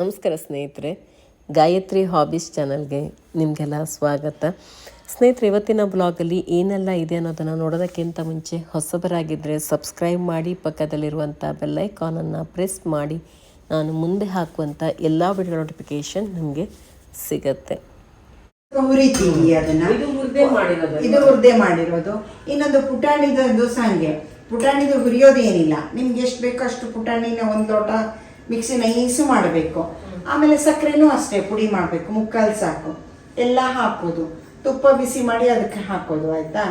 ನಮಸ್ಕಾರ ಸ್ನೇಹಿತರೆ ಗಾಯತ್ರಿ ಹಾಬೀಸ್ ಚಾನಲ್ಗೆ ನಿಮಗೆಲ್ಲ ಸ್ವಾಗತ. ಸ್ನೇಹಿತರೆ ಇವತ್ತಿನ ಬ್ಲಾಗಲ್ಲಿ ಏನೆಲ್ಲ ಇದೆ ಅನ್ನೋದನ್ನು ನೋಡೋದಕ್ಕಿಂತ ಮುಂಚೆ ಹೊಸಬರಾಗಿದ್ದರೆ ಸಬ್ಸ್ಕ್ರೈಬ್ ಮಾಡಿ ಪಕ್ಕದಲ್ಲಿರುವಂಥ ಬೆಲ್ಲೈಕಾನನ್ನು ಪ್ರೆಸ್ ಮಾಡಿ ನಾನು ಮುಂದೆ ಹಾಕುವಂಥ ಎಲ್ಲ ವಿಡಿಯೋ ನೋಟಿಫಿಕೇಷನ್ ನಿಮಗೆ ಸಿಗತ್ತೆ. ಹುರಿತೀವಿ ಅದನ್ನ. ಇದು ಮುದ್ದೆ ಮಾಡಿರೋದು. ಇದು ಹುರ್ದೆ ಮಾಡಿರೋದು. ಇನ್ನೊಂದು ಪುಟಾಣಿದ ಸಂಗೆ ಪುಟಾಣಿದು ಹುರಿಯೋದೇನಿಲ್ಲ. ನಿಮ್ಗೆ ಎಷ್ಟು ಬೇಕೋ ಅಷ್ಟು ಪುಟಾಣಿನ ಒಂದು ಲೋಟ ಮಿಕ್ಸಿ ನೈಸು ಮಾಡಬೇಕು. ಆಮೇಲೆ ಸಕ್ಕರೆನೂ ಅಷ್ಟೇ ಪುಡಿ ಮಾಡಬೇಕು ಮುಕ್ಕಾಲು ಸಾಕು. ಎಲ್ಲ ಹಾಕೋದು. ತುಪ್ಪ ಬಿಸಿ ಮಾಡಿ ಅದಕ್ಕೆ ಹಾಕೋದು ಆಯ್ತಾ?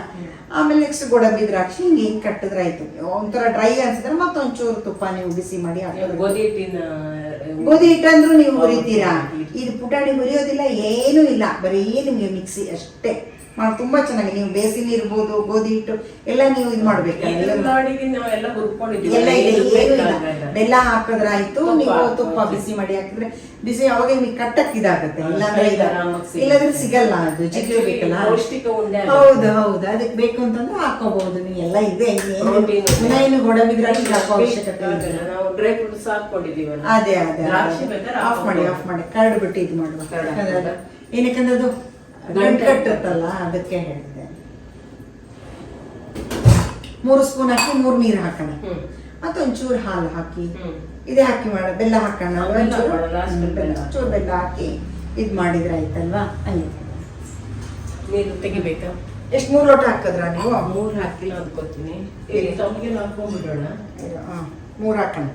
ಆಮೇಲೆ ನೆಕ್ಸ್ಟ್ ಗೋಡಂಬಿ ದ್ರಾಕ್ಷಿ ಹಿಂಗೆ ಹಿಂಗೆ ಕಟ್ಟಿದ್ರೆ ಆಯಿತು. ಒಂಥರ ಡ್ರೈ ಅನ್ಸಿದ್ರೆ ಮತ್ತೊಂಚೂರು ತುಪ್ಪ ನೀವು ಬಿಸಿ ಮಾಡಿ ಗೋಧಿ ಹಿಟ್ಟಿನ ಗೋಧಿ ಹಿಟ್ಟಂದ್ರೂ ನೀವು ಹುರಿತೀರಾ ಇದು ಪುಟಾಣಿ ಹುರಿಯೋದಿಲ್ಲ ಏನೂ ಇಲ್ಲ. ಬರೀ ನಿಮಗೆ ಮಿಕ್ಸಿ ಅಷ್ಟೇ. ತುಂಬಾ ಚೆನ್ನಾಗಿ. ನೀವು ಬೇಸಿನ ಇರ್ಬೋದು ಗೋಧಿ ಹಿಟ್ಟು ಎಲ್ಲ ನೀವು ಇದು ಹುರ್ಕೊಂಡಿದ್ದೀವಿ. ಎಲ್ಲ ಇದೆ ಏನು ಇಲ್ಲ. ಬೇಕಾಗಲ್ಲ. ಬೆಲ್ಲ ಹಾಕಿದ್ರೆ ಆಯ್ತು ನೀವು ತುಪ್ಪ ಬಿಸಿ ಮಾಡಿ ಹಾಕಿದ್ರೆ ಬಿಸಿ ಅವಾಗ ನಿಮಗೆ ಕಟ್ಟಕ್ ಇದಾಗುತ್ತೆ. ಇಲ್ಲಾಂದ್ರೆ ಸಿಗಲ್ಲ ಅದು ಜಿಗ್ಲು ಬೇಕಲ್ಲ ಹೌದು ಹೌದು. ಅದಕ್ಕೆ ಬೇಕು ಅಂತಂದ್ರೆ ಹಾಕೋಬಹುದು. ನೀವು ಎಲ್ಲ ಇದೆ. ಏನು ಗೋಡಂಬಿ ದ್ರಾಕ್ಷಿ ಹಾಕೋ ಅವಶ್ಯಕತೆ ನಾವು ಡ್ರೈ ಫ್ರೂಟ್ಸ್ ಅದೇ ಅದೇ ಆಫ್ ಮಾಡಿ ಆಫ್ ಮಾಡಿ. ಕರಡು ಬಿಟ್ಟು ಇದು ಮಾಡುವ. ಏನಕ್ಕಂದ್ರೆ ಅದು- ಹಾಕ್ಬೋದಾ? ಏನಕ್ಕಂದ್ರೆ ಅದು ಗಂಟು ಗಂಟು ಅದಕ್ಕೆ ಹೇಳಿದೆ. ಮೂರು ಸ್ಪೂನ್ ಹಾಕಿ ಮೂರು ನೀರು ಹಾಕೋಣ. ಮತ್ತೊಂಚೂರು ಹಾಲು ಹಾಕಿ ಇದೆ ಹಾಕಿ ಮಾಡ ಬೆಲ್ಲ ಹಾಕೋಣ. ಚೂರು ಬೆಲ್ಲ ಹಾಕಿ ಇದು ಮಾಡಿದ್ರೆ ಆಯ್ತಲ್ವಾ? ಆಯ್ತು ನೀರು ತೆಗಿಬೇಕಾ? ಎಷ್ಟು ಮೂರು ಲೋಟ ಹಾಕಿದ್ರಾ ನೀವು? ಮೂರು ಹಾಕಿಲ್ಲ ಅಂದ್ಕೋತೀನಿ ತಮಗೆ ಹಾಕೊಂಡ್ಬಿಡೋಣ ಹಾಂ ಮೂರು ಹಾಕೋಣ.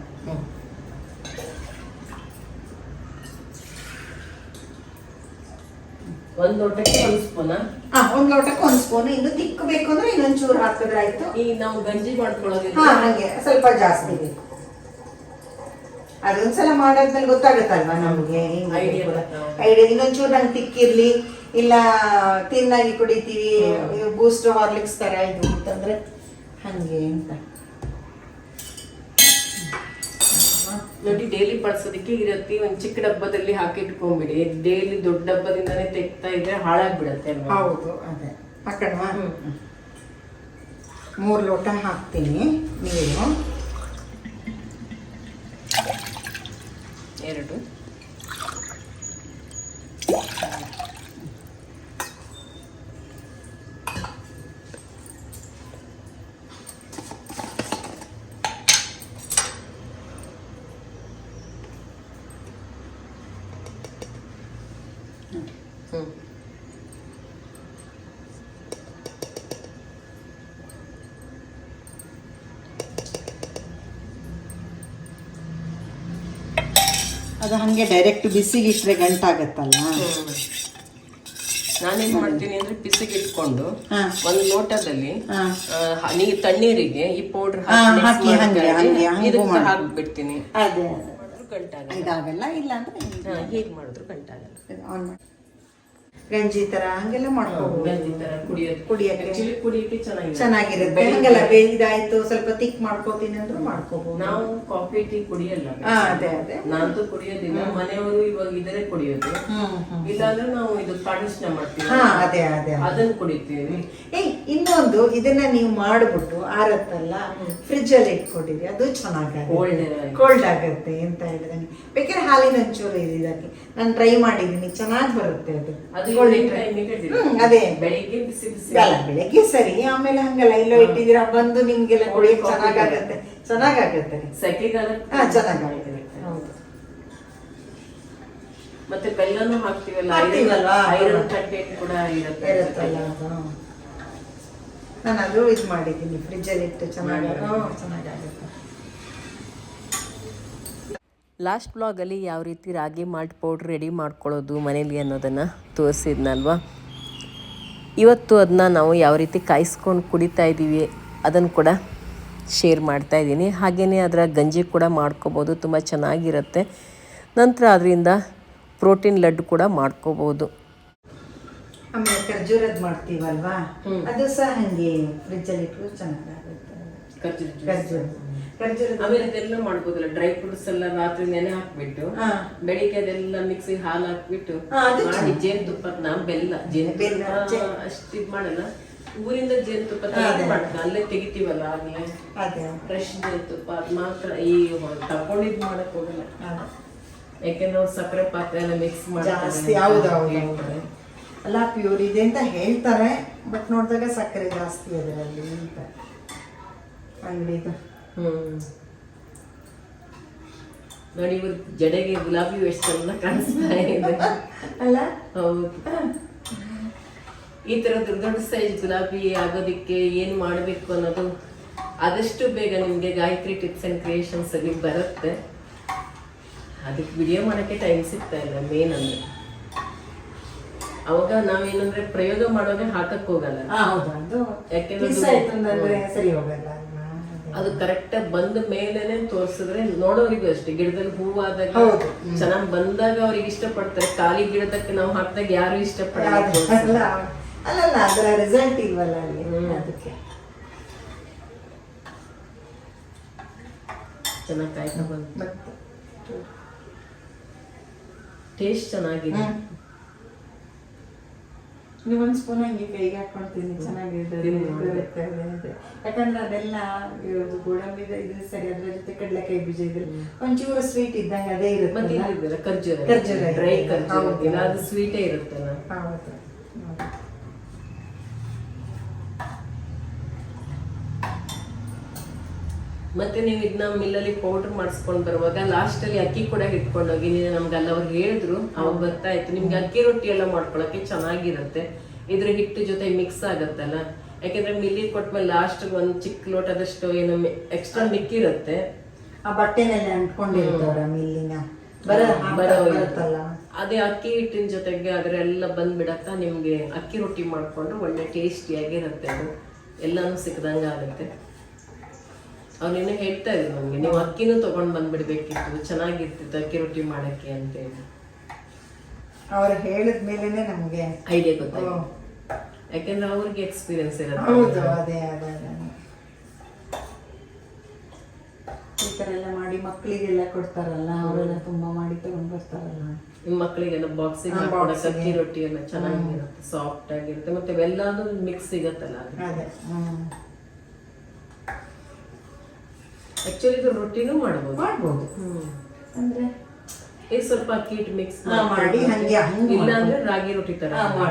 ಒಂದ್ ಲೋಟಕ್ಕೆ ಒಂದ್ ಸ್ಪೂನ? ಹಾ ಒಂದ್ ಲೋಟಕ್ಕೆ ಒಂದ್ ಸ್ಪೂನ್. ಇನ್ನು ತಿಕ್ಕ ಬೇಕು ಅಂದ್ರೆ ಇನ್ನೊಂಚೂರು ಹಾಕಿದ್ರೆ ಆಯ್ತು. ಈಗ ನಾವು ಗಂಜಿ ಮಾಡ್ಕೊಳ್ಳೋದಿಲ್ಲ. ಹಾ ಹಂಗೆ. ಸ್ವಲ್ಪ ಜಾಸ್ತಿ ಬೇಕು. ಅದೊಂದ್ಸಲ ಮಾಡೋದ್ಮೇಲೆ ಗೊತ್ತಾಗತ್ತಲ್ವಾ ನಮ್ಗೆ? Idea. ಐಡಿಯಾ ಇನ್ನೊಂಚೂರು ನಂಗೆ ತಿಕ್ಕಿರ್ಲಿ. ಇಲ್ಲ ತಿನ್ನಾಗಿ ಕುಡಿತೀವಿ. ಬೂಸ್ಟ್ ಹಾರ್ಲಿಕ್ಸ್ ತರ ಇದು ಅಂತಂದ್ರೆ ಹಂಗೆ ಅಂತ. ನೋಡಿ ಡೈಲಿ ಬಳಸೋದಕ್ಕೆ ಇರತ್ತಿ ಒಂದ್ ಚಿಕ್ಕ ಡಬ್ಬದಲ್ಲಿ ಹಾಕಿಟ್ಕೊಂಡ್ಬಿಡಿ ಡೈಲಿ ದೊಡ್ಡ ಡಬ್ಬದಿಂದಾನೇ ತೆಗ್ತಾ ಇದ್ರೆ ಹಾಳಾಗ್ಬಿಡತ್ತೆ ಅಲ್ವಾ? ಹೌದು ಅದೇ. ಹಾಕಣವಾ ಹ್ಮ್. ಮೂರು ಲೋಟ ಹಾಕ್ತೀನಿ ನೀರು. ಎರಡು. ಅದು ಹಂಗೆ ಡೈರೆಕ್ಟ್ ಬಿಸಿಗಿಟ್ರೆ ಗಂಟಾಗತ್ತಲ್ಲ? ನಾನೇನ್ ಮಾಡ್ತೀನಿ ಅಂದ್ರೆ ಬಿಸಿಗೆ ಇಟ್ಕೊಂಡು ಒಂದು ಲೋಟದಲ್ಲಿ. ನೀರ್ ತಣ್ಣೀರಿಗೆ ಈ ಪೌಡರ್ ಹಾಕ್ಬಿಡ್ತೀನಿ. ಗಂಟಾಗಲ್ಲ. ಇದಾಗಲ್ಲ ಇಲ್ಲ ಅಂದ್ರೆ ಹೀಗ್ ಮಾಡಿದ್ರು ಗಂಟಾಗಲ್ಲ. ಆನ್ ಮಾಡಿ. ಗಂಜಿ ತರ ಹಂಗೆಲ್ಲ ಮಾಡ್ಕೋಬಹುದು ಗಂಜಿ ತರ ಕುಡಿಯೋದು ಕುಡಿಯಕ್ಕೆ. ಕುಡಿಯಕ್ಕೆ ಚೆನ್ನಾಗಿರುತ್ತೆ. ಹಂಗೆಲ್ಲ ಬೇಯಿದಾಯ್ತು ಸ್ವಲ್ಪ ತಿಕ್ ಮಾಡ್ಕೋತೀನಿ ಅಂದ್ರೂ ಮಾಡ್ಕೋಬಹುದು ನಾವು ಕಾಫಿ ಟೀ ಕುಡಿಯಲ್ಲ ಅದೇ ಅದೇ. ನಾನಂತೂ ಕುಡಿಯೋದಿಲ್ಲ. ಮನೆಯವರು ಇವಾಗ ಇದರೇ ಕುಡಿಯೋದು. ಇಲ್ಲಾಂದ್ರೆ ನಾವು ಇದು ಪಾಡಿಸ್ನ ಮಾಡ್ತೀವಿ. ಹಾ ಅದೇ ಅದೇ. ಅದನ್ನ ಕುಡಿತೀವಿ. ಏಯ್ ಇನ್ನೊಂದು ಇದನ್ನ ನೀವು ಮಾಡ್ಬಿಟ್ಟು ಆರತ್ತಲ್ಲ ಫ್ರಿಜ್ ಅಲ್ಲಿ ಇಟ್ಕೊಂಡಿರಿ ಅದು ಚೆನ್ನಾಗಿ ಕೋಲ್ಡ್ ಆಗುತ್ತೆ. ಅಂತ ಹೇಳಿದಂಗೆ. ಬೇಕಾದ್ರೆ ಹಾಲಿನ ಒಂಚೂರು ಇದಕ್ಕೆ ನಾನು ಟ್ರೈ ಮಾಡಿದೀನಿ ಚೆನ್ನಾಗಿ ಬರುತ್ತೆ ಅದು. ಅದು ಬೆಳಿಗ್ಗೆ ಸರಿ ಆಮೇಲೆ ಹಂಗಲ್ಲ ಇಲ್ಲೋ ಇಟ್ಟಿದ್ದೀರಾ ಬಂದು ನಿಮ್ಗೆಲ್ಲ ಕುಡಿಯಕ್ Coffee ಚೆನ್ನಾಗಾಗತ್ತೆ. ಚೆನ್ನಾಗಾಗತ್ತೆ. ಹಾ ಚೆನ್ನಾಗಾಗುತ್ತೆ ಹೌದು. ಮತ್ತೆ ಬೆಲ್ಲನೂ ಹಾಕ್ತಿವಲ್ಲ? ಐರನ್ ಕಂಟೆಂಟ್ ಕೂಡ ಇರುತ್ತೆ. ಇರುತ್ತಲ್ಲ ನಾನು ಅದು ಇದು ಮಾಡಿದ್ದೀನಿ ಫ್ರಿಜ್ಜಲ್ಲಿ ಇಟ್ಟು ಚೆನ್ನಾಗಿ ಚೆನ್ನಾಗಾಗುತ್ತೆ. ಲಾಸ್ಟ್ ಬ್ಲಾಗಲ್ಲಿ ಯಾವ ರೀತಿ ರಾಗಿ ಮಾಲ್ಟ್ ಪೌಡ್ರ್ ರೆಡಿ ಮಾಡ್ಕೊಳ್ಳೋದು ಮನೇಲಿ ಅನ್ನೋದನ್ನು ತೋರಿಸಿದ್ನಲ್ವ? ಇವತ್ತು ಅದನ್ನ ನಾವು ಯಾವ ರೀತಿ ಕಾಯಿಸ್ಕೊಂಡು ಕುಡಿತಾ ಇದ್ದೀವಿ ಅದನ್ನು ಕೂಡ ಶೇರ್ ಮಾಡ್ತಾ ಇದ್ದೀನಿ. ಹಾಗೆಯೇ ಅದರ ಗಂಜಿ ಕೂಡ ಮಾಡ್ಕೋಬೋದು ತುಂಬ ಚೆನ್ನಾಗಿರುತ್ತೆ. ನಂತರ ಅದರಿಂದ ಪ್ರೋಟೀನ್ ಲಡ್ಡು ಕೂಡ ಮಾಡ್ಕೋಬೋದು. ಆಮೇಲೆ ಖರ್ಜೂರದ್ ಮಾಡ್ತೀವಲ್ವಾ? ಅದು ಸಹ ಹಂಗೆ ಫ್ರಿಜ್ಜಲ್ಲಿ ಇಟ್ಟು ಚೆನ್ನಾಗಾಗುತ್ತೆ. ಖರ್ಜೂರ ಖರ್ಜೂರದ ಆಮೇಲೆ ಅದೆಲ್ಲ ಮಾಡ್ಬೋದಲ್ಲ ಡ್ರೈ ಫ್ರೂಟ್ಸ್ ಎಲ್ಲ ರಾತ್ರಿ ನೆನೆ ಹಾಕ್ಬಿಟ್ಟು. ಬೆಳಿಗ್ಗೆ ಅದೆಲ್ಲ ಮಿಕ್ಸಿ ಹಾಲು ಹಾಕ್ಬಿಟ್ಟು ಮಾಡಿ ಜೇನುತುಪ್ಪ ನಾ ಬೆಲ್ಲ ಜೇನು ಅಷ್ಟು ಇದು ಮಾಡಲ್ಲ. ಊರಿಂದ ಜೇನುತುಪ್ಪ ಮಾಡ್ತಾರೆ ಅಲ್ಲೇ ತೆಗಿತೀವಲ್ಲ ಆಗ್ಲೇ. ಫ್ರೆಶ್ ಜೇನುತುಪ್ಪ ಅದು ಮಾತ್ರ ಈ ತಗೊಂಡಿದ್ ಮಾಡಕ್ ಹೋಗಲ್ಲ. ಯಾಕೆಂದ್ರೆ ಅವ್ರು ಸಕ್ಕರೆ ಪಾತ್ರೆ ಎಲ್ಲ ಮಿಕ್ಸ್ ಮಾಡಿ ಅಲ್ಲ ಪ್ಯೂರ್ ಇದೆ ಅಂತ ಹೇಳ್ತಾರೆ ಬಟ್ ನೋಡಿದಾಗ ಸಕ್ಕರೆ ಜಾಸ್ತಿ ಅದರಲ್ಲಿ ಅಂತ. ಅಂಗಡಿದು ಹ್ಮ್. ನೋಡಿ ಇವ್ರ ಜಡೆಗೆ ಗುಲಾಬಿ ಎಷ್ಟು ಚಂದ ಕಾಣಿಸ್ತಾ ಇದೆ. ಅಲ್ಲ? ಹೌದು. ಈ ತರ ದೊಡ್ಡ ದೊಡ್ಡ ಸೈಜ್ ಗುಲಾಬಿ ಆಗೋದಿಕ್ಕೆ ಏನ್ ಮಾಡ್ಬೇಕು ಅನ್ನೋದು ಆದಷ್ಟು ಬೇಗ ನಿಮ್ಗೆ ಗಾಯತ್ರಿ ಟಿಪ್ಸ್ ಅಂಡ್ ಕ್ರಿಯೇಷನ್ಸ್ ಅಲ್ಲಿ ಬರುತ್ತೆ. ಅದಕ್ಕೆ ವಿಡಿಯೋ ಮಾಡಕ್ಕೆ ಟೈಮ್ ಸಿಗ್ತಾ ಇಲ್ಲ ಮೇನ್ ಅಂದ್ರೆ. ಅವಾಗ ನಾವೇನಂದ್ರೆ ಪ್ರಯೋಗ ಮಾಡುವಾಗ ಹಾಕಕ್ ಹೋಗಲ್ಲ. ಅದು ಸರಿ ಹೋಗಲ್ಲ ಕರೆಕ್ಟ್ ಬಂದ ಮೇಲೆನೆ ತೋರ್ಸಿದ್ರೆ ನೋಡೋರಿಗೂ ಅಷ್ಟೇ. ಗಿಡದಲ್ಲಿ ಹೂವಾದಾಗ. ಚೆನ್ನಾಗ್ ಬಂದಾಗ ಅವ್ರಿಗೆ ಇಷ್ಟಪಡ್ತಾರೆ. ಖಾಲಿ ಗಿಡದಕ್ಕೆ ನಾವು ಹಾಕಿದಾಗ ಯಾರು ಇಷ್ಟಪಡಲ್ಲ. ಯಾವ್ದು? ಅಲ್ಲ ಅಲ್ಲಲ್ಲ ಅದರ ರಿಸಲ್ಟ್ ಇಲ್ವಲ್ಲ ಅಲ್ಲಿ? ಅದಕ್ಕೆ. ಚೆನ್ನಾಗಿ ಕಾಯ್ತಾ ಬಂತು. ಟೇಸ್ಟ್ ಚೆನ್ನಾಗಿದೆ. ನೀವು ಒಂದು ಸ್ಪೂನ್ ಹಂಗೆ ಕೈಗೆ ಹಾಕೊಂತೀನಿ ಅದೇ. ಯಾಕಂದ್ರೆ ಅದೆಲ್ಲ ಇವ್ರದ್ದು ಗೋಡಂಬಿ ಇದು ಸರಿ ಅದ್ರ ಜೊತೆ ಕಡಲೆಕಾಯಿ ಬೀಜ ಇದ್ರೆ ಒಂಚೂರು ಸ್ವೀಟ್ ಇದ್ದಂಗೆ ಅದೇ ಇರುತ್ತೆ ಖರ್ಜೂರ. ಖರ್ಜೂರ. ಡ್ರೈ ಖರ್ಜೂರ. ಅದು ಸ್ವೀಟೇ ಇರುತ್ತಲ್ಲ? ಹೌದು ಹೌದು. ಮತ್ತೆ ನೀವು ಇದನ್ನ ಮಿಲ್ಲಲ್ಲಿ ಪೌಡರ್ ಮಾಡಿಸ್ಕೊಂಡು ಬರುವಾಗ ಲಾಸ್ಟ್ ಅಲ್ಲಿ ಅಕ್ಕಿ ಕೂಡ ಇಟ್ಕೊಂಡು ಹೋಗಿ ನೀನು ನಮ್ಗೆ ಅಲ್ಲಿ ಅವ್ರು ಹೇಳಿದ್ರು ಅವಾಗ ಬರ್ತಾ ಇತ್ತು ನಿಮ್ಗೆ ಅಕ್ಕಿ ರೊಟ್ಟಿ ಎಲ್ಲ ಮಾಡ್ಕೊಳಕ್ಕೆ ಚೆನ್ನಾಗಿರುತ್ತೆ. ಇದ್ರ ಹಿಟ್ಟು ಜೊತೆ ಮಿಕ್ಸ್ ಆಗತ್ತಲ್ಲ? ಯಾಕೆಂದ್ರೆ ಮಿಲ್ಲಿ ಕೊಟ್ಮೇಲೆ ಲಾಸ್ಟ್ ಒಂದ್ ಚಿಕ್ಕ ಲೋಟದಷ್ಟು ಏನು ಎಕ್ಸ್ಟ್ರಾ ಮಿಕ್ಕಿರುತ್ತೆ. ಆ ಬಟ್ಟೆನೆಲ್ಲ ಅಂಟ್ಕೊಂಡಿರ್ತಾರ ಮಿಲ್ಲಿನ? ಬರ ಬರೋ ಬರುತ್ತಲ್ಲ? ಅದೇ ಅಕ್ಕಿ ಹಿಟ್ಟಿನ ಜೊತೆಗೆ ಅದರೆಲ್ಲ ಬಂದ್ಬಿಡತ್ತಾ ನಿಮ್ಗೆ ಅಕ್ಕಿ ರೊಟ್ಟಿ ಮಾಡ್ಕೊಂಡು ಒಳ್ಳೆ ಟೇಸ್ಟಿಯಾಗಿರುತ್ತೆ ಅದು. ಎಲ್ಲಾನು ಸಿಕ್ಕದಂಗ ಆಗುತ್ತೆ ಅವ್ನೇನೋ ಹೇಳ್ತಾ ಇದ್ರು ನಮ್ಗೆ ನೀವು ಅಕ್ಕಿನೂ ತಗೊಂಡ್ ಬಂದ್ಬಿಡ್ಬೇಕಿತ್ತು ಚೆನ್ನಾಗಿರ್ತಿತ್ತು ಅಕ್ಕಿ ರೊಟ್ಟಿ ಮಾಡಕ್ಕೆ ಅಂತ ಹೇಳಿ ಅವ್ರು ಹೇಳಿದ ಮೇಲೆನೆ ನಮ್ಗೆ ಐಡಿಯಾ ಗೊತ್ತಾಯ್ತು. ಯಾಕೆಂದ್ರೆ ಅವ್ರಿಗೆ ಎಕ್ಸ್ಪೀರಿಯನ್ಸ್ ಇರುತ್ತೆ. ಹೌದು ಅದೇ ಅದೇ ಅದೇ ಈ ಥರ ಎಲ್ಲ ಮಾಡಿ ಮಕ್ಕಳಿಗೆಲ್ಲ ಕೊಡ್ತಾರಲ್ಲ ಅವರೆಲ್ಲ ತುಂಬಾ ಮಾಡಿ ತಗೊಂಡ್ ಬರ್ತಾರಲ್ಲ. ನಿಮ್ಮ ಮಕ್ಕಳಿಗೆಲ್ಲ ಬಾಕ್ಸಿಗೆ ಹಾ, ಹಾಕೊಡಕ್ಕೆ box ಗೆ. ಅಕ್ಕಿ ರೊಟ್ಟಿ ಎಲ್ಲ ಚೆನ್ನಾಗಿರುತ್ತೆ ಸಾಫ್ಟ್ ಆಗಿರುತ್ತೆ ಮತ್ತೆ ಎಲ್ಲಾದ್ರೂ ಮಿಕ್ಸ್ ಸಿಗತ್ತಲ್ಲ ಅದು. ಅದೇ ಹ್ಮ್. ಆಕ್ಚುಲಿ ಇದು ರೊಟ್ಟಿನೂ ಮಾಡ್ಬೋದು. ಮಾಡ್ಬೋದು. ಅಂದ್ರೆ? ಈಗ ಸ್ವಲ್ಪ ಅಕ್ಕಿ ಹಿಟ್ಟು ಮಿಕ್ಸ್ ಮಾಡಿ ಇಲ್ಲ ಅಂದ್ರೆ ರಾಗಿ ರೊಟ್ಟಿ ತರ ಹಾ,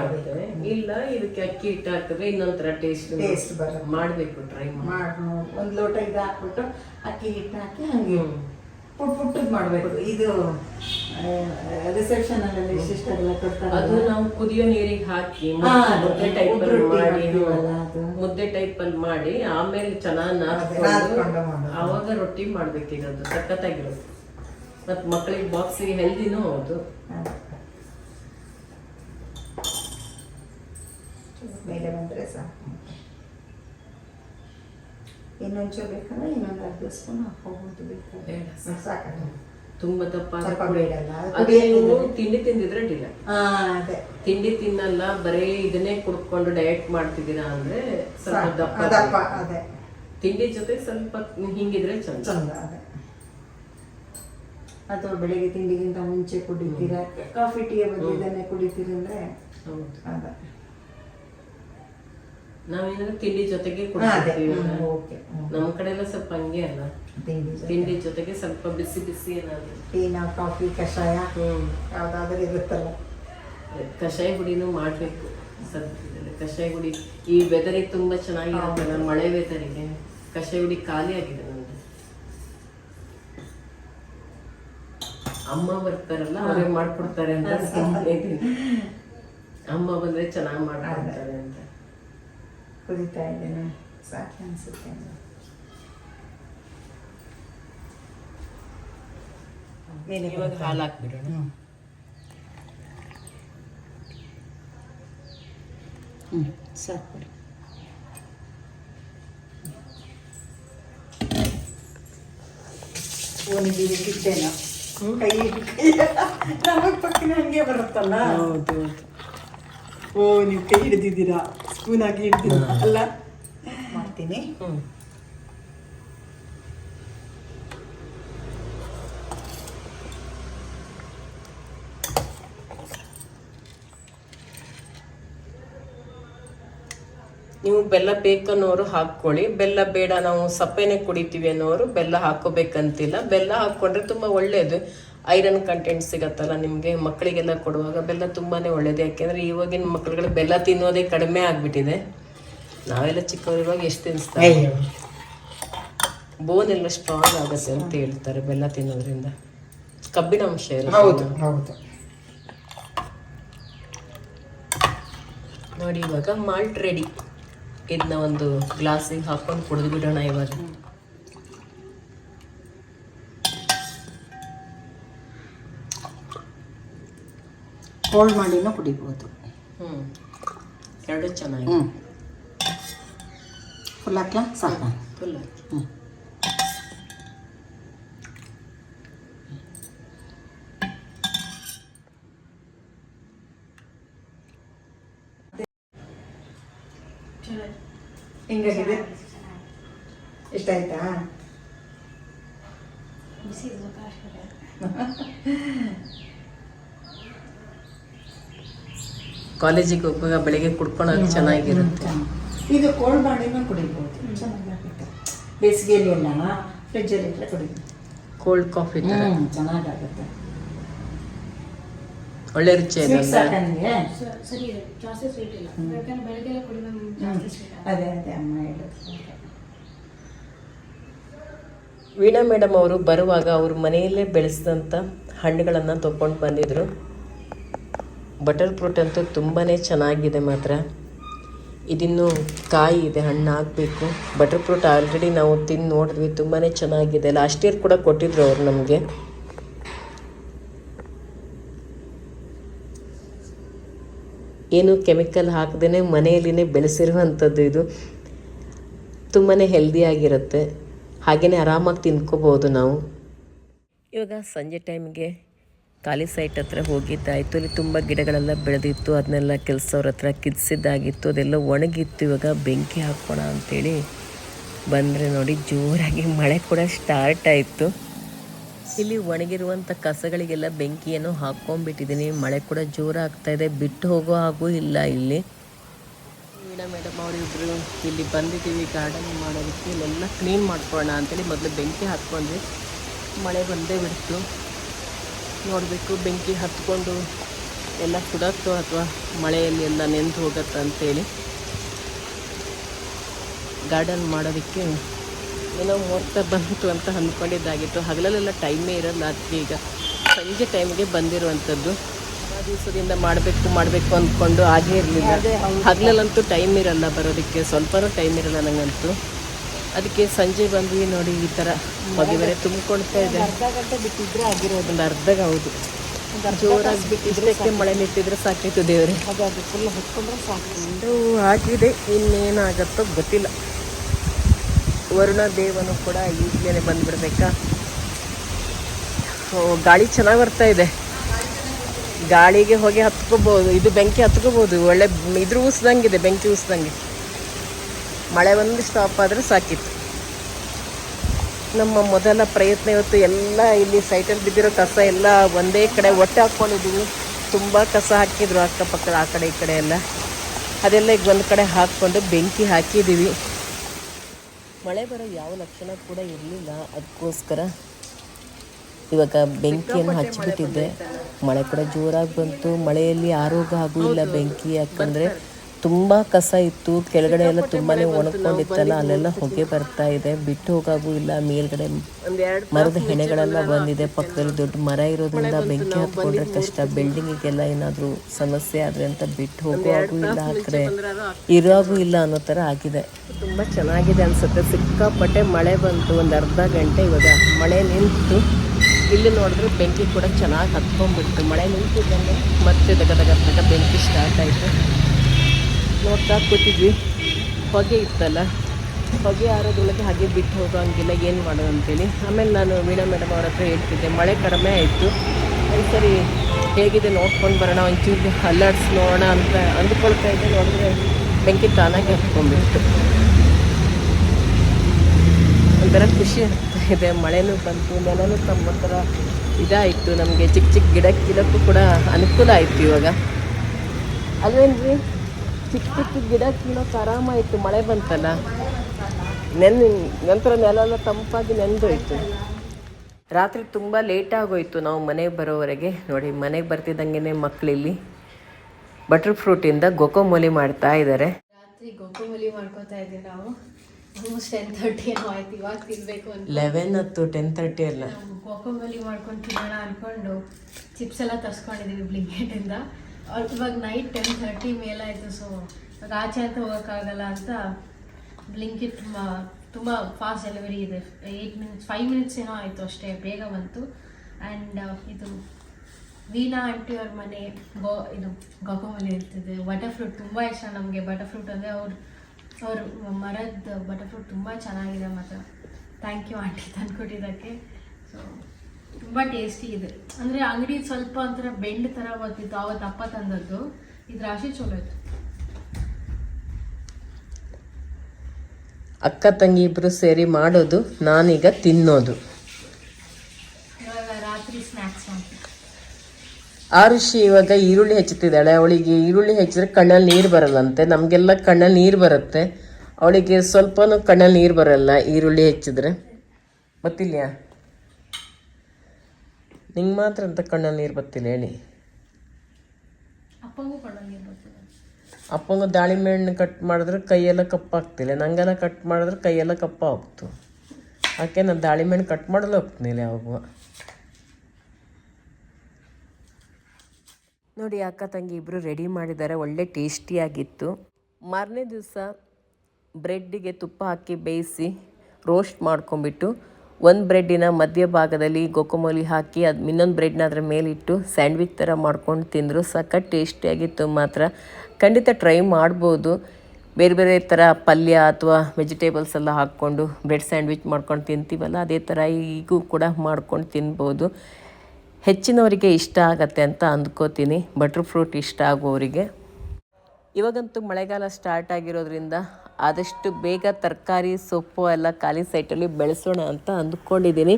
ಇಲ್ಲ ಇದಕ್ಕೆ ಅಕ್ಕಿ ಹಿಟ್ಟು ಹಾಕಿದ್ರೆ ಇನ್ನೊಂಥರ ಟೇಸ್ಟ್ ಟೇಸ್ಟ್ ಬರ ಮಾಡ್ಬೇಕು ಟ್ರೈ ಮಾಡಿ. ಒಂದು ಒಂದ್ ಲೋಟ ಇದು ಹಾಕ್ಬಿಟ್ಟು ಅಕ್ಕಿ ಹಿಟ್ಟು ಹಾಕಿ ಹಂಗೆ ಪುಟ್ ಪುಟ್ಟದ್ ಮಾಡ್ಬೇಕು. ಇದು ರಿಸೆಪ್ಷನ್ ಅಲ್ಲಿ ಸಿಸ್ಟರ್ ಕೊಡ್ತಾರೆ. ಅದು ನಾವು ಕುದಿಯೋ ನೀರಿಗೆ ಹಾಕಿ ಮುದ್ದೆ ಟೈಪ್ ಅಲ್ಲಿ ಮಾಡಿ ಮುದ್ದೆ ಟೈಪ್ ಅಲ್ಲಿ ಮಾಡಿ ಆಮೇಲೆ ಚೆನ್ನಾಗಿ ನಾದ್ಕೊಂಡು ಅವಾಗ ರೊಟ್ಟಿ ಮಾಡ್ಬೇಕೀಗ ಅದು ಸಖತ್ತಾಗಿರುತ್ತೆ ಮತ್ತೆ ಮಕ್ಕಳಿಗೆ ಬಾಕ್ಸಿಗೆ ಹೆಲ್ದಿನೂ ಹೌದು. ಮೇಲೆ ಬಂದ್ರೆ ಸಾಕು. ಇನ್ನೊಂಚೂರು ಬೇಕಂದ್ರೆ ಇನ್ನೊಂದು ಅರ್ಧ ಸ್ಪೂನ್ ಹಾಕೋಬಹುದು ಬೇಕಾದ್ರೆ. ಬೇಡ, ಸಾಕಲ್ಲ ತುಂಬಾ ಸ್ವಲ್ಪ ಬೇಡಲ್ಲ, ಅದು ಕುಡಿಯೋದು ತಿಂಡಿ ತಿಂದಿದ್ರೆ ಅಡ್ಡಿಲ್ಲ ಅದೇ. ತಿಂಡಿ ತಿನ್ನಲ್ಲ ಬರೇ ಇದನ್ನೇ ಕುಡ್ಕೊಂಡು ಡಯಟ್ ಮಾಡ್ತಿದ್ದೀರಾ ಅಂದ್ರೆ ಸ್ವಲ್ಪ ಸಾಕು. ದಪ್ಪ ಅದಪ್ಪ ಅದೇ. ತಿಂಡಿ ಜೊತೆ ಸ್ವಲ್ಪ ಹಿಂಗಿದ್ರೆ ಚಂದ. ಚಂದ ಅದೇ. ಅಥವಾ ಬೆಳಿಗ್ಗೆ ತಿಂಡಿಗಿಂತ ಮುಂಚೆ ಕುಡಿತೀರಾ? ಕಾಫಿ ಟೀ ಬಗ್ಗೆ ಇದನ್ನೇ ಕುಡಿತೀರಿ ಅಂದ್ರೆ ಹೌದು. ಅದ. ನಾವೇನಾದ್ರೆ ತಿಂಡಿ ಜೊತೆಗೆ ಅದೇ. ಓಕೆ. ಹ್ಮ್. ನಮ್ ಕಡೆ ಎಲ್ಲ ಸ್ವಲ್ಪ ಹಂಗೆ ಅಲ್ಲ? ತಿಂಡಿ ತಿಂಡಿ ಜೊತೆಗೆ ಸ್ವಲ್ಪ ಬಿಸಿ ಬಿಸಿ ಏನಾದ್ರು. ಟೀನ ಕಾಫಿ ಕಷಾಯ. ಯಾವ್ದಾದ್ರು ಇರುತ್ತಲ್ಲ. ಕಷಾಯ ಗುಡಿನೂ ಮಾಡ್ಬೇಕು. ಸದ್ಯದಲ್ಲಿ ಕಷಾಯ ಗುಡಿ ಈ ವೆದರಿಗೆ ತುಂಬಾ ಚೆನ್ನಾಗಿರುತ್ತಲ್ಲ ಮಳೆ ವೆದರಿಗೆ ಕಷಾಯ ಗುಡಿ ಖಾಲಿ ಆಗಿದೆ ನಮ್ದು. ಅಮ್ಮ ಬರ್ತಾರಲ್ಲ ಅವ್ರಿಗೆ ಮಾಡ್ಕೊಡ್ತಾರೆ ಅಂತ. ಅಮ್ಮ ಬಂದ್ರೆ ಚೆನ್ನಾಗಿ ಮಾಡ್ಕೊಡ್ತಾರೆ ಅಂತ. ಕುದಿತಾ ಇದ್ದೇನೆ ಸಾಕು ಅನಿಸುತ್ತೆ ಮೇಲೆ ಇವಾಗ ಹಾಲು ಹಾಕ್ಬಿಡೋಣ ಹ್ಞೂ ಸಾಕು ಓನಿಗೆ ಇಟ್ಟಿದ್ದೇನೆ ಕೈ ನಮಗೆ ಪಕ್ಕಿನ ಹಂಗೆ ಬರುತ್ತಲ್ಲ ಹೌದು ಓ ನೀವು ಕೈ ಹಿಡಿದಿದ್ದೀರಾ ಸ್ಪೂನ್ ಆಗಿ ಹಿಡ್ದಿಲ್ಲ ಅಲ್ಲ? ಮಾಡ್ತೀನಿ. ನೀವು ಬೆಲ್ಲ ಬೇಕನ್ನೋರು ಹಾಕ್ಕೊಳ್ಳಿ. ಬೆಲ್ಲ ಬೇಡ ನಾವು ಸಪ್ಪೆನೆ ಕುಡಿತೀವಿ ಅನ್ನೋರು ಬೆಲ್ಲ ಹಾಕೋಬೇಕಂತಿಲ್ಲ. ಬೆಲ್ಲ ಹಾಕ್ಕೊಂಡ್ರೆ ತುಂಬಾ ಒಳ್ಳೇದು. ಐರನ್ ಕಂಟೆಂಟ್ ಸಿಗತ್ತಲ್ಲ ನಿಮಗೆ ಮಕ್ಕಳಿಗೆಲ್ಲ ಕೊಡುವಾಗ ಬೆಲ್ಲ ತುಂಬಾ ಒಳ್ಳೇದು. ಯಾಕೆಂದರೆ ಇವಾಗಿನ ಮಕ್ಕಳುಗಳು ಬೆಲ್ಲ ತಿನ್ನೋದೇ ಕಡಿಮೆ ಆಗಿಬಿಟ್ಟಿದೆ. ನಾವೆಲ್ಲ ಚಿಕ್ಕವರಿರುವಾಗ ಎಷ್ಟು ತಿನ್ನಿಸ್ತಾರೆ ಬೋನ್ ಎಲ್ಲ ಸ್ಟ್ರಾಂಗ್ ಆಗುತ್ತೆ ಅಂತ ಹೇಳ್ತಾರೆ ಬೆಲ್ಲ ತಿನ್ನೋದ್ರಿಂದ. ಕಬ್ಬಿನ ಅಂಶ ಹೌದು ಇರುತ್ತೆ ನೋಡಿ ಇವಾಗ ಮಾಲ್ಟ್ ರೆಡಿ ಇದನ್ನ ಒಂದು ಗ್ಲಾಸಿಗೆ ಹಾಕೊಂಡು ಕುಡಿದು ಬಿಡೋಣ ಇವಾಗ. ಕೋಲ್ಡ್ ಮಾಡಿನೂ ಕುಡಿಬೋದು. ಹ್ಞೂ ಎರಡು ಚೆನ್ನಾಗಿ. ಹ್ಞೂ ಫುಲ್ ಹಾಕ್ಲಾ ಸಾಕ? ಫುಲ್ ಹ್ಞೂ ಹೆಂಗಾಗಿದೆ ಇಷ್ಟ ಆಯ್ತಾ ಕಾಲೇಜಿಗೆ ಹೋಗುವಾಗ ಬೆಳಿಗ್ಗೆ ಕುಡ್ಕೊಳಕ್ಕೆ ಚೆನ್ನಾಗಿರುತ್ತೆ. ಇದು ಕೋಲ್ಡ್ ಮಾಡಿನೂ ಕುಡಿಬೋದು. ಚೆನ್ನಾಗಿರುತ್ತೆ ಬೇಸಿಗೆಯಲ್ಲಿ ಎಲ್ಲ ಫ್ರಿಜ್ಜಲ್ಲಿ ಇಟ್ಟರೆ ಕುಡಿಬೋದು. ಕೋಲ್ಡ್ ಕಾಫಿ ಚೆನ್ನಾಗಾಗುತ್ತೆ. ಒಳ್ಳೆ ರುಚಿ ಇದೆ ಅದೇ ಅದೇ ಅಮ್ಮ ಹೇಳೋದು. ವೀಣಾ ಮೇಡಮ್ ಅವರು ಬರುವಾಗ ಅವ್ರ ಮನೆಯಲ್ಲೇ ಬೆಳೆಸಿದಂಥ ಹಣ್ಣುಗಳನ್ನು ತೊಗೊಂಡು ಬಂದಿದ್ರು. ಬಟರ್ ಫ್ರೂಟ್ ಅಂತೂ ತುಂಬಾ ಚೆನ್ನಾಗಿದೆ ಮಾತ್ರ. ಇದಿನ್ನು ಕಾಯಿ ಇದೆ, ಹಣ್ಣು ಹಾಕಬೇಕು. ಬಟರ್ ಫ್ರೂಟ್ ಆಲ್ರೆಡಿ ನಾವು ತಿಂದು ನೋಡಿದ್ವಿ ತುಂಬಾ ಚೆನ್ನಾಗಿದೆ. ಲಾಸ್ಟ್ ಇಯರ್ ಕೂಡ ಕೊಟ್ಟಿದ್ರು ಅವರು ನಮಗೆ. ಏನು ಕೆಮಿಕಲ್ ಹಾಕದೇ ಮನೆಯಲ್ಲಿನೇ ಬೆಳೆಸಿರುವಂಥದ್ದು ಇದು. ತುಂಬಾ ಹೆಲ್ದಿಯಾಗಿರುತ್ತೆ ಹಾಗೆಯೇ ಆರಾಮಾಗಿ ತಿನ್ಕೋಬೋದು ನಾವು. ಇವಾಗ ಸಂಜೆ ಟೈಮ್ಗೆ ಖಾಲಿ ಸೈಟ್ ಹತ್ರ ಹೋಗಿದ್ದಾಯಿತು. ಇಲ್ಲಿ ತುಂಬ ಗಿಡಗಳೆಲ್ಲ ಬೆಳೆದಿತ್ತು. ಅದನ್ನೆಲ್ಲ ಕೆಲಸವ್ರ ಹತ್ರ ಕಿತ್ಸಿದ್ದಾಗಿತ್ತು ಅದೆಲ್ಲ ಒಣಗಿತ್ತು. ಇವಾಗ ಬೆಂಕಿ ಹಾಕೋಣ ಅಂತೇಳಿ ಬಂದರೆ ನೋಡಿ ಜೋರಾಗಿ ಮಳೆ ಕೂಡ ಸ್ಟಾರ್ಟ್ ಆಯಿತು. ಇಲ್ಲಿ ಒಣಗಿರುವಂಥ ಕಸಗಳಿಗೆಲ್ಲ ಬೆಂಕಿಯನ್ನು ಹಾಕ್ಕೊಂಡ್ಬಿಟ್ಟಿದ್ದೀನಿ. ಮಳೆ ಕೂಡ ಜೋರಾಗ್ತಾ ಇದೆ. ಬಿಟ್ಟು ಹೋಗೋ ಹಾಗೂ ಇಲ್ಲ ಇಲ್ಲಿ. ಮೇಡಮ್ ಅವರಿಬ್ರು ಇಲ್ಲಿ ಬಂದಿದ್ದೀವಿ ಗಾರ್ಡನ್ ಮಾಡೋದಕ್ಕೆ. ಇಲ್ಲೆಲ್ಲ ಕ್ಲೀನ್ ಮಾಡ್ಕೊಳ್ಳೋಣ ಅಂತೇಳಿ ಮೊದಲು ಬೆಂಕಿ ಹಾಕ್ಕೊಂಡ್ವಿ. ಮಳೆ ಬಂದೇ ಬಿಡ್ತು. ನೋಡಬೇಕು, ಬೆಂಕಿ ಹತ್ಕೊಂಡು ಎಲ್ಲ ಸುಡತ್ತೋ ಅಥವಾ ಮಳೆಯಲ್ಲಿ ಎಲ್ಲ ನೆಂದು ಹೋಗತ್ತ ಅಂತೇಳಿ. ಗಾರ್ಡನ್ ಮಾಡೋದಕ್ಕೆ ಏನೋ ಮುಹೂರ್ತ ಬಂತು ಅಂತ ಅಂದ್ಕೊಂಡಿದ್ದಾಗಿತ್ತು. ಹಗಲಲ್ಲೆಲ್ಲ ಟೈಮೇ ಇರಲ್ಲ ಅದಕ್ಕೆ ಈಗ. ಸಂಜೆ ಟೈಮ್ಗೆ ಬಂದಿರುವಂಥದ್ದು. ಆ ದಿವಸದಿಂದ ಮಾಡಬೇಕು ಮಾಡಬೇಕು ಅಂದ್ಕೊಂಡು ಆಗೇ ಇರಲಿಲ್ಲ. ಹಗಲಲ್ಲಂತೂ ಟೈಮ್ ಇರಲ್ಲ ಬರೋದಕ್ಕೆ. ಸ್ವಲ್ಪನೂ ಟೈಮ್ ಇರಲ್ಲ ನನಗಂತೂ ಅದಕ್ಕೆ ಸಂಜೆ ಬಂದ್ವಿ ನೋಡಿ ಈ ಥರ. ಹೊಗೆ ಬೇರೆ ತುಂಬಿಕೊಳ್ತಾ ಇದೆ. ಅರ್ಧ ಗಂಟೆ ಬಿಟ್ಟಿದ್ರೆ ಆಗಿರೋದು ಒಂದು ಅರ್ಧಗೆ ಹೌದು. ಜೋರಾಗಿ ಮಳೆ ನಿಂತಿದ್ರೆ ಸಾಕಿತ್ತು ದೇವ್ರೆ. ಅದು ಅದು ಫುಲ್ ಹೊತ್ಕೊಂಡ್ರೆ ಸಾಕು. ಆಗಿದೆ. ಇನ್ನೇನಾಗತ್ತೋ ಗೊತ್ತಿಲ್ಲ. ವರುಣ ದೇವನು ಕೂಡ ಈಗಲೇ ಬಂದ್ಬಿಡ್ಬೇಕಾ? ಓ ಗಾಳಿ ಚೆನ್ನಾಗಿ ಬರ್ತಾ ಇದೆ. ಗಾಳಿಗೆ ಹೋಗಿ ಹತ್ಕೋಬೋದು. ಇದು ಬೆಂಕಿ ಹತ್ಕೋಬೋದು. ಒಳ್ಳೆ ಇದ್ರ ಉಸ್ದಂಗಿದೆ ಬೆಂಕಿ ಉಸ್ದಂಗೆ. ಮಳೆ ಒಂದು ಸ್ಟಾಪ್ ಆದರೆ ಸಾಕಿತ್ತು. ನಮ್ಮ ಮೊದಲ ಪ್ರಯತ್ನ ಇವತ್ತು ಎಲ್ಲ ಇಲ್ಲಿ ಸೈಟಲ್ಲಿ ಬಿದ್ದಿರೋ ಕಸ ಎಲ್ಲ ಒಂದೇ ಕಡೆ ಒಟ್ಟೆ ಹಾಕ್ಕೊಂಡಿದ್ದೀವಿ ತುಂಬ ಕಸ ಹಾಕಿದ್ರು ಅಕ್ಕಪಕ್ಕ ಆ ಕಡೆ ಈ ಕಡೆ ಎಲ್ಲ. ಅದೆಲ್ಲ ಈಗ ಒಂದು ಕಡೆ ಹಾಕ್ಕೊಂಡು ಬೆಂಕಿ ಹಾಕಿದ್ದೀವಿ ಮಳೆ ಬರೋ ಯಾವ ಲಕ್ಷಣ ಕೂಡ ಇರಲಿಲ್ಲ. ಅದಕ್ಕೋಸ್ಕರ ಇವಾಗ ಬೆಂಕಿಯನ್ನು ಹಚ್ಚಿಬಿಟ್ಟಿದ್ದೆ ಮಳೆ ಕೂಡ ಜೋರಾಗಿ ಬಂತು. ಮಳೆಯಲ್ಲಿ ಆರೋಗ್ಯ ಆಗೂ ಇಲ್ಲ ಬೆಂಕಿ ಯಾಕಂದರೆ ತುಂಬ ಕಸ ಇತ್ತು ಕೆಳಗಡೆ ಎಲ್ಲ ತುಂಬಾ ಒಣಕೊಂಡಿತ್ತಲ್ಲ ಅಲ್ಲೆಲ್ಲ ಹೊಗೆ ಬರ್ತಾ ಇದೆ ಬಿಟ್ಟು ಹೋಗಾಗೂ ಇಲ್ಲ ಮೇಲ್ಗಡೆ ಮರದ ಹೆಣೆಗಳೆಲ್ಲ ಬಂದಿದೆ ಪಕ್ಕದಲ್ಲಿ ದೊಡ್ಡ ಮರ ಇರೋದ್ರಿಂದ ಬೆಂಕಿ ಹತ್ಕೊಂಡ್ರೆ ಕಷ್ಟ ಬಿಲ್ಡಿಂಗಿಗೆಲ್ಲ ಏನಾದರೂ ಸಮಸ್ಯೆ ಆದರೆ ಅಂತ ಬಿಟ್ಟು ಹೋಗುವಾಗೂ ಇಲ್ಲ ಆ ಕಡೆ ಇರೋಗೂ ಇಲ್ಲ ಅನ್ನೋ ಥರ ಆಗಿದೆ. ತುಂಬ ಚೆನ್ನಾಗಿದೆ ಅನ್ಸುತ್ತೆ ಸಿಕ್ಕಾಪಟ್ಟೆ ಮಳೆ ಬಂತು ಒಂದು ಅರ್ಧ ಗಂಟೆ ಇವಾಗ ಮಳೆ ನಿಂತು. ಇಲ್ಲಿ ನೋಡಿದ್ರೆ ಬೆಂಕಿ ಕೂಡ ಚೆನ್ನಾಗಿ ಹತ್ಕೊಂಡ್ಬಿಡ್ತು ಮಳೆ ನಿಂತಿದ್ದಂಗೆ ಮತ್ತೆ ದಗ ದಗ ದಗ ಬೆಂಕಿ ಸ್ಟಾರ್ಟ್ ಆಯಿತು. ನೋಡ್ತಾ ಕೂತಿದ್ವಿ? ಹೊಗೆ ಇತ್ತಲ್ಲ. ಹೊಗೆ ಆರೋದ್ರೊಳಗೆ ಹಾಗೆ ಬಿಟ್ಟು ಹೋಗೋಂಗಿಲ್ಲ, ಏನು ಮಾಡೋದು ಅಂತೇಳಿ. ಆಮೇಲೆ ನಾನು ವೀಣಾ ಮೇಡಮ್ ಅವ್ರ ಹತ್ರ ಹೇಳ್ತಿದ್ದೆ, ಮಳೆ ಕಡಿಮೆ ಆಯಿತು. ಸರಿ ಹೇಗಿದೆ ನೋಡ್ಕೊಂಡು ಬರೋಣ, ಒಂಚೂರು ಅಲರ್ಟ್ಸ್ ನೋಡೋಣ ಅಂತ ಅಂದ್ಕೊಳ್ತಾ ಇದ್ದೆ. ನೋಡಿದ್ರೆ ಬೆಂಕಿ ತಾನಾಗೆ ಹಾಕ್ಕೊಂಡ್ಬಿಟ್ಟು ಒಂಥರ ಖುಷಿ ಆಗ್ತಾ ಇದೆ. ಮಳೆನೂ ಬಂತು, ನೆಲನೂ ತಮ್ಮ ಥರ ಇದಾಯಿತು. ನಮಗೆ ಚಿಕ್ಕ ಚಿಕ್ಕ ಗಿಡಕ್ಕೆ ಗಿಡಕ್ಕೂ ಕೂಡ ಅನುಕೂಲ ಆಯಿತು ಇವಾಗ. ಅಲ್ವೇನ್ರಿ? ಚಿಕ್ಕ ಚಿಕ್ಕ ಗಿಡ ಕೀಳೋಕೆ ಆರಾಮಾಯಿತು ಮಳೆ ಬಂತಲ್ಲ. ನೆನ್ ನಂತರ ನೆಲ ಎಲ್ಲ ತಂಪಾಗಿ ನೆಂದೋಯ್ತು. ರಾತ್ರಿ ತುಂಬ ಲೇಟ್ ಆಗೋಯ್ತು ನಾವು ಮನೆಗೆ ಬರೋವರೆಗೆ. ನೋಡಿ ಮನೆಗೆ ಬರ್ತಿದ್ದಂಗೆ ಮಕ್ಕಳಿಲ್ಲಿ ಬಟರ್ ಫ್ರೂಟಿಂದ ಗೊಕೊಮೊಲಿ ಮಾಡ್ತಾ ಇದ್ದಾರೆ ರಾತ್ರಿ ಗೊಬ್ಬಮಲಿ ಮಾಡ್ಕೊತಾ ಇದ್ದೀವಿ ನಾವು. ಆಲ್ಮೋಸ್ಟ್ ಟೆನ್ ತರ್ಟಿ ಆಯ್ತು ಇವಾಗ ತಿನ್ಬೇಕು ಅಂತ ಲೆವೆನ್ ಹತ್ತು ಟೆನ್ ತರ್ಟಿ ಅಲ್ಲ. ಗೊಬ್ಬಮಲಿ ಮಾಡ್ಕೊಂಡು ತಿನ್ನೋಣ ಅನ್ಕೊಂಡು ಚಿಪ್ಸ್ ಎಲ್ಲ ತರ್ಸ್ಕೊಂಡಿದ್ದೀವಿ ಬ್ಲಿಂಕೆಟಿಂದ ಇವಾಗ ನೈಟ್ ಟೆನ್ ಥರ್ಟಿ ಮೇಲಾಯಿತು ಸೊ ಇವಾಗ ಆಚೆ ಅಂತ ಹೋಗೋಕ್ಕಾಗಲ್ಲ ಅಂತ ಬ್ಲಿಂಕಿಟ್ ತುಂಬ ಫಾಸ್ಟ್ ಡೆಲಿವರಿ ಇದೆ. ಏಯ್ಟ್ ಮಿನಿಟ್ಸ್ ಫೈವ್ ಮಿನಿಟ್ಸ್ ಏನೋ ಆಯಿತು ಅಷ್ಟೇ, ಬೇಗ ಬಂತು. ಆ್ಯಂಡ್ ಇದು ವೀಣಾ ಆಂಟಿ ಅವ್ರ ಮನೆ, ಗೋ, ಇದು ಗೊಕೊಮಲಿ ಇರ್ತಿದೆ. ಬಟರ್ ಫ್ರೂಟ್ ತುಂಬ ಇಷ್ಟ ನಮಗೆ. ಬಟರ್ ಫ್ರೂಟ್ ಅಂದರೆ ಅವ್ರು, ಅವ್ರ ಮರದ ಬಟರ್ ಫ್ರೂಟ್ ತುಂಬ ಚೆನ್ನಾಗಿದೆ ಮಾತ್ರ. ಥ್ಯಾಂಕ್ ಯು ಆಂಟಿ ತಂದುಕೊಟ್ಟಿದ್ದಕ್ಕೆ. ಸೊ ತುಂಬ ಟೇಸ್ಟಿ ಇದೆ. ಅಂದರೆ ಅಂಗಡಿ ಸ್ವಲ್ಪ ಒಂಥರ ಬೆಂಡ್ ಥರ ಬರ್ತಿತ್ತು ಅವತ್ತು ಅಪ್ಪ ತಂದದ್ದು. ಇದು ರಾಶಿ ಚಲೋ ಇತ್ತು. ಅಕ್ಕ ತಂಗಿ ಇಬ್ಬರು ಸೇರಿ ಮಾಡೋದು ನಾನೀಗ ತಿನ್ನೋದು. ಆರುಷಿ ಇವಾಗ ಈರುಳ್ಳಿ ಹೆಚ್ಚುತ್ತಿದ್ದಾಳೆ. ಅವಳಿಗೆ ಈರುಳ್ಳಿ ಹೆಚ್ಚಿದ್ರೆ ಕಣ್ಣಲ್ಲಿ ನೀರು ಬರಲ್ಲಂತೆ. ನಮಗೆಲ್ಲ ಕಣ್ಣಲ್ಲಿ ನೀರು ಬರುತ್ತೆ. ಅವಳಿಗೆ ಸ್ವಲ್ಪನೂ ಕಣ್ಣಲ್ಲಿ ನೀರು ಬರಲ್ಲ ಈರುಳ್ಳಿ ಹೆಚ್ಚಿದ್ರೆ. ಗೊತ್ತಿಲ್ಲ ನಿಂಗೆ ಮಾತ್ರ ಅಂತ ಕಣ್ಣಲ್ಲಿ ನೀರು ಬರ್ತಿಲ್ಲ ಹೇಳಿ. ಅಪ್ಪಂಗೂ ದಾಳಿಂಬೆ ಹಣ್ಣು ಕಟ್ ಮಾಡಿದ್ರೆ ಕೈಯೆಲ್ಲ ಕಪ್ಪಾಗ್ತಿಲ್ಲ ನಂಗೆಲ್ಲ ಕಟ್ ಮಾಡಿದ್ರೆ ಕೈಯೆಲ್ಲ ಕಪ್ಪ ಹೋಗ್ತು. ಯಾಕೆ ನಾನು ದಾಳಿಂಬೆ ಹಣ್ಣು ಕಟ್ ಮಾಡಲು ಹೋಗ್ತೀನಿ ಯಾವಾಗ ನೋಡಿ ಅಕ್ಕ ತಂಗಿ ಇಬ್ಬರು ರೆಡಿ ಮಾಡಿದ್ದಾರೆ. ಒಳ್ಳೆ ಟೇಸ್ಟಿಯಾಗಿತ್ತು ಮಾರನೇ ದಿವಸ ಬ್ರೆಡ್ಡಿಗೆ ತುಪ್ಪ ಹಾಕಿ ಬೇಯಿಸಿ ರೋಸ್ಟ್ ಮಾಡ್ಕೊಂಬಿಟ್ಟು ಒಂದು ಬ್ರೆಡ್ಡಿನ ಮಧ್ಯಭಾಗದಲ್ಲಿ ಭಾಗದಲ್ಲಿ ಗೊಕೊಮೊಲಿ ಹಾಕಿ ಅದು ಇನ್ನೊಂದು ಬ್ರೆಡ್ನ ಅದರ ಮೇಲಿಟ್ಟು ಸ್ಯಾಂಡ್ವಿಚ್ ಥರ ಮಾಡ್ಕೊಂಡು ತಿಂದರು. ಸಖತ್ ಟೇಸ್ಟಿಯಾಗಿತ್ತು ಮಾತ್ರ. ಖಂಡಿತ ಟ್ರೈ ಮಾಡ್ಬೋದು. ಬೇರೆ ಬೇರೆ ಥರ ಪಲ್ಯ ಅಥವಾ ವೆಜಿಟೇಬಲ್ಸ್ ಎಲ್ಲ ಹಾಕ್ಕೊಂಡು ಬ್ರೆಡ್ ಸ್ಯಾಂಡ್ವಿಚ್ ಮಾಡ್ಕೊಂಡು ತಿಂತೀವಲ್ಲ, ಅದೇ ಥರ ಈಗೂ ಕೂಡ ಮಾಡ್ಕೊಂಡು ತಿನ್ಬೋದು. ಹೆಚ್ಚಿನವರಿಗೆ ಇಷ್ಟ ಆಗತ್ತೆ ಅಂತ ಅಂದ್ಕೋತೀನಿ. ಬಟರ್ ಫ್ರೂಟ್ ಇಷ್ಟ ಆಗುವವರಿಗೆ. ಇವಾಗಂತೂ ಮಳೆಗಾಲ ಸ್ಟಾರ್ಟ್ ಆಗಿರೋದ್ರಿಂದ ಆದಷ್ಟು ಬೇಗ ತರಕಾರಿ, ಸೊಪ್ಪು ಎಲ್ಲ ಖಾಲಿ ಸೈಟಲ್ಲಿ ಬೆಳೆಸೋಣ ಅಂತ ಅಂದ್ಕೊಂಡಿದ್ದೀನಿ.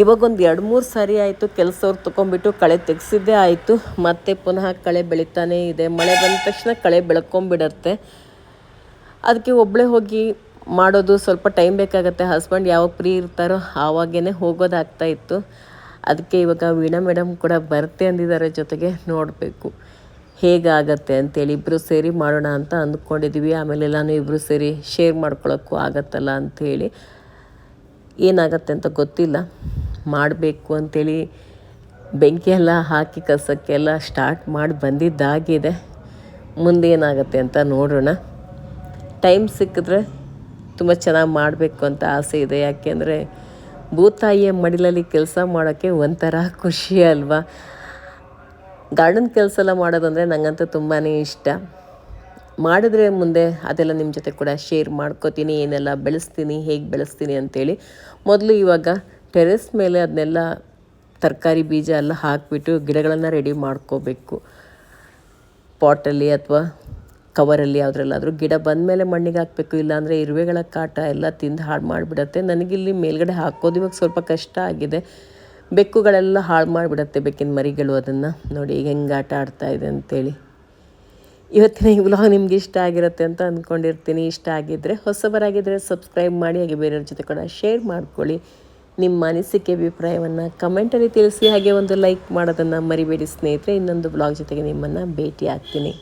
ಇವಾಗೊಂದು ಎರಡು ಮೂರು ಸಾರಿ ಆಯಿತು ಕೆಲಸವ್ರು ತೊಗೊಂಬಿಟ್ಟು ಕಳೆ ತೆಗೆಸಿದ್ದೇ ಆಯಿತು. ಮತ್ತೆ ಪುನಃ ಕಳೆ ಬೆಳೀತಾನೇ ಇದೆ. ಮಳೆ ಬಂದ ತಕ್ಷಣ ಕಳೆ ಬೆಳ್ಕೊಂಬಿಡತ್ತೆ. ಅದಕ್ಕೆ ಒಬ್ಬಳೇ ಹೋಗಿ ಮಾಡೋದು ಸ್ವಲ್ಪ ಟೈಮ್ ಬೇಕಾಗುತ್ತೆ. ಹಸ್ಬೆಂಡ್ ಯಾವಾಗ ಫ್ರೀ ಇರ್ತಾರೋ ಆವಾಗೇ ಹೋಗೋದಾಗ್ತಾ ಇತ್ತು. ಅದಕ್ಕೆ ಇವಾಗ ವೀಣಾ ಮೇಡಮ್ ಕೂಡ ಬರ್ತೆ ಅಂದಿದ್ದಾರೆ ಜೊತೆಗೆ ನೋಡಬೇಕು. ಹೇಗಾಗತ್ತೆ ಅಂತೇಳಿ ಇಬ್ಬರು ಸೇರಿ ಮಾಡೋಣ ಅಂತ ಅಂದ್ಕೊಂಡಿದ್ವಿ. ಆಮೇಲೆ ಎಲ್ಲನೂ ಇಬ್ಬರು ಸೇರಿ ಶೇರ್ ಮಾಡ್ಕೊಳ್ಳೋಕ್ಕೂ ಆಗತ್ತಲ್ಲ ಅಂಥೇಳಿ ಏನಾಗತ್ತೆ ಅಂತ ಗೊತ್ತಿಲ್ಲ. ಮಾಡಬೇಕು ಅಂಥೇಳಿ ಬೆಂಕಿ ಎಲ್ಲ ಹಾಕಿ ಕಸಕ್ಕೆಲ್ಲ ಸ್ಟಾರ್ಟ್ ಮಾಡಿ ಬಂದಿದ್ದಾಗಿದೆ. ಮುಂದೆ ಅಂತ ನೋಡೋಣ. ಟೈಮ್ ಸಿಕ್ಕಿದ್ರೆ ತುಂಬ ಚೆನ್ನಾಗಿ ಮಾಡಬೇಕು ಅಂತ ಆಸೆ ಇದೆ. ಯಾಕೆಂದರೆ ಭೂತಾಯಿಯ ಮಡಿಲಲ್ಲಿ ಕೆಲಸ ಮಾಡೋಕ್ಕೆ ಒಂಥರ ಖುಷಿ ಅಲ್ವಾ? ಗಾರ್ಡನ್ ಕೆಲಸ ಎಲ್ಲ ಮಾಡೋದಂದರೆ ನನಗಂತೂ ತುಂಬಾ ಇಷ್ಟ. ಮಾಡಿದ್ರೆ ಮುಂದೆ ಅದೆಲ್ಲ ನಿಮ್ಮ ಜೊತೆ ಕೂಡ ಶೇರ್ ಮಾಡ್ಕೋತೀನಿ, ಏನೆಲ್ಲ ಬೆಳೆಸ್ತೀನಿ, ಹೇಗೆ ಬೆಳೆಸ್ತೀನಿ ಅಂತೇಳಿ. ಮೊದಲು ಇವಾಗ ಟೆರೆಸ್ ಮೇಲೆ ಅದನ್ನೆಲ್ಲ ತರಕಾರಿ ಬೀಜ ಎಲ್ಲ ಹಾಕಿಬಿಟ್ಟು ಗಿಡಗಳನ್ನು ರೆಡಿ ಮಾಡ್ಕೋಬೇಕು. ಪಾಟಲ್ಲಿ ಅಥವಾ ಕವರಲ್ಲಿ ಯಾವುದ್ರಲ್ಲಾದರೂ ಗಿಡ ಬಂದ ಮೇಲೆ ಮಣ್ಣಿಗೆ ಹಾಕಬೇಕು, ಇಲ್ಲಾಂದರೆ ಇರುವೆಗಳ ಕಾಟ ಎಲ್ಲ ತಿಂದು ಹಾಳು ಮಾಡಿಬಿಡತ್ತೆ. ನನಗಿಲ್ಲಿ ಮೇಲ್ಗಡೆ ಹಾಕೋದು ಇವಾಗ ಸ್ವಲ್ಪ ಕಷ್ಟ ಆಗಿದೆ. ಬೆಕ್ಕುಗಳೆಲ್ಲ ಹಾಳು ಮಾಡಿಬಿಡತ್ತೆ ಬೆಕ್ಕಿನ ಮರಿಗಳು ಅದನ್ನು. ನೋಡಿ ಈಗ ಹೆಂಗೆ ಆಟ ಆಡ್ತಾ ಇದೆ ಅಂತೇಳಿ. ಇವತ್ತಿನ ಈ ವ್ಲಾಗ್ ನಿಮ್ಗೆ ಇಷ್ಟ ಆಗಿರುತ್ತೆ ಅಂತ ಅಂದ್ಕೊಂಡಿರ್ತೀನಿ ಇಷ್ಟ ಆಗಿದ್ದರೆ ಹೊಸಬರಾಗಿದ್ದರೆ ಸಬ್ಸ್ಕ್ರೈಬ್ ಮಾಡಿ, ಹಾಗೆ ಬೇರೆಯವ್ರ ಜೊತೆ ಕೂಡ ಶೇರ್ ಮಾಡ್ಕೊಳ್ಳಿ. ನಿಮ್ಮ ಅನಿಸಿಕೆ, ಅಭಿಪ್ರಾಯವನ್ನು ಕಮೆಂಟಲ್ಲಿ ತಿಳಿಸಿ. ಹಾಗೆ ಒಂದು ಲೈಕ್ ಮಾಡೋದನ್ನು ಮರಿಬೇಡಿ ಸ್ನೇಹಿತರೆ. ಇನ್ನೊಂದು ಬ್ಲಾಗ್ ಜೊತೆಗೆ ನಿಮ್ಮನ್ನು ಭೇಟಿ ಆಗ್ತೀನಿ